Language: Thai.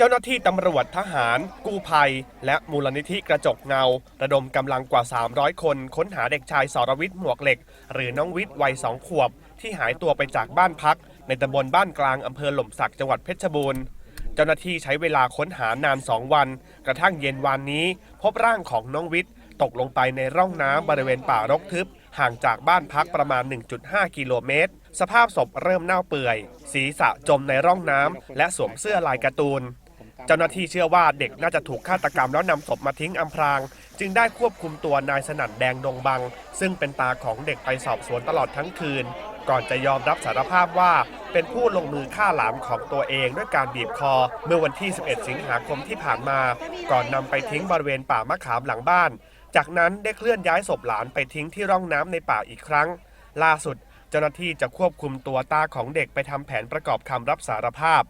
เจ้าหน้าที่ตำรวจทหาร กู้ภัย และมูลนิธิกระจกเงา ระดมกำลังกว่า 300 คน ค้นหาเด็กชายสรวิทย์หมวกเหล็ก หรือน้องวิทย์วัยสองขวบ ที่หายตัวไปจากบ้านพัก ในตำบลบ้านกลางอำเภอหล่มสักจังหวัดเพชรบูรณ์เจ้าหน้าที่ใช้เวลาค้นหานาน2วัน กระทั่งเย็นวานนี้ พบร่างของน้องวิทย์ตกลงไปในร่องน้ำบริเวณป่ารกทึบ ห่างจากบ้านพักประมาณ 1.5 กิโลเมตร สภาพศพเริ่มเน่าเปื่อย ศีรษะจมในร่องน้ำและสวมเสื้อลายการ์ตูน เจ้าหน้าที่เชื่อว่าเด็กน่าจะถูกฆาตกรรมแล้วนำศพมาทิ้งอำพราง จึงได้ควบคุมตัวนายสนั่นแดงดงบัง ซึ่งเป็นตาของเด็กไปสอบสวนตลอดทั้งคืน ก่อนจะยอมรับสารภาพว่าเป็นผู้ลงมือฆ่าหลานของตัวเองด้วยการบีบคอ เมื่อวันที่ 11 สิงหาคมที่ผ่านมา ก่อนนำไปทิ้งบริเวณป่ามะขามหลังบ้าน จากนั้นได้เคลื่อนย้ายศพหลานไปทิ้งที่ร่องน้ำในป่าอีกครั้ง ล่าสุด เจ้าหน้าที่จะควบคุมตัวตาของเด็กไปทำแผนประกอบคำรับสารภาพ